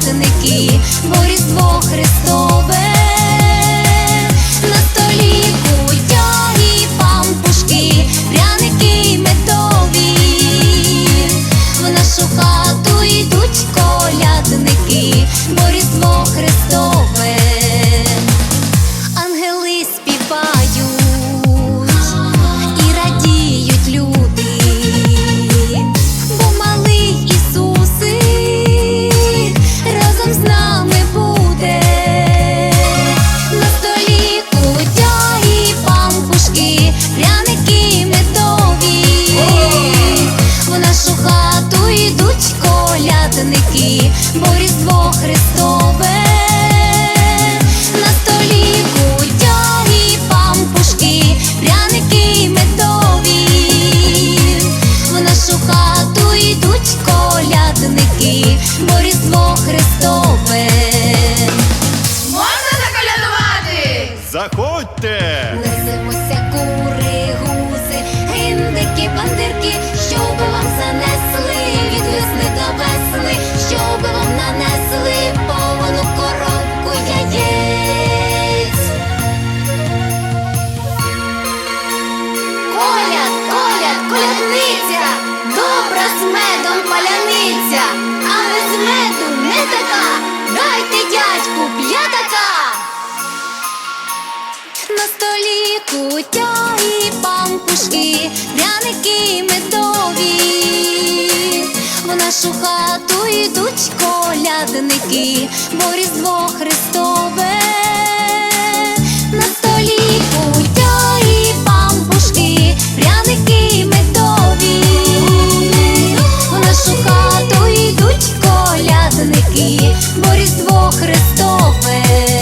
Працівники бо Христове. Можна заколядувати? Заходьте! Несемося кури, гуси, гіндики, бандирки, щоб вам занесли від весни до весни, щоб вам нанесли повну коробку яєць. Коля, коля, колядниця, добра смерть. столі кутя і пампушки, пряники медові, в нашу хату йдуть колядники, бо різдво Христове. Хату йдуть колядники, бо Христове.